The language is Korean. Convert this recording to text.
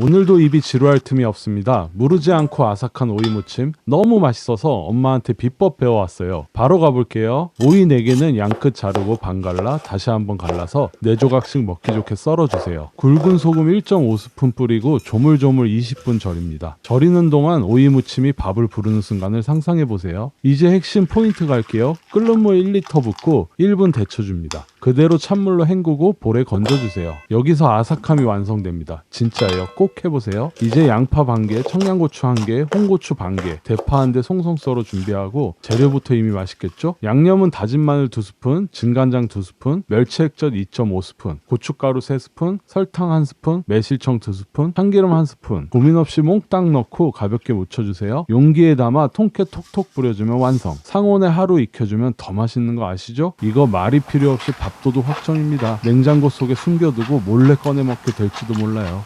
오늘도 입이 지루할 틈이 없습니다. 무르지 않고 아삭한 오이 무침 너무 맛있어서 엄마한테 비법 배워왔어요. 바로 가볼게요. 오이 4개는 양끝 자르고 반 갈라 다시 한번 갈라서 4조각씩 먹기 좋게 썰어주세요. 굵은 소금 1.5스푼 뿌리고 조물조물 20분 절입니다. 절이는 동안 오이 무침이 밥을 부르는 순간을 상상해보세요. 이제 핵심 포인트 갈게요. 끓는 물 1리터 붓고 1분 데쳐줍니다. 그대로 찬물로 헹구고 볼에 건져주세요. 여기서 아삭함이 완성됩니다. 진짜예요. 꼭 해보세요. 이제 양파 반 개, 청양고추 한 개, 홍고추 반 개, 대파 한 대 송송 썰어 준비하고 재료부터 이미 맛있겠죠? 양념은 다진 마늘 2스푼, 진간장 2스푼, 멸치 액젓 2.5스푼, 고춧가루 3스푼, 설탕 1스푼, 매실청 2스푼, 참기름 1스푼. 고민 없이 몽땅 넣고 가볍게 묻혀주세요. 용기에 담아 통깨 톡톡 뿌려주면 완성. 상온에 하루 익혀주면 더 맛있는 거 아시죠? 이거 말이 필요 없이 밥도둑 확정입니다. 냉장고 속에 숨겨두고 몰래 꺼내 먹게 될지도 몰라요.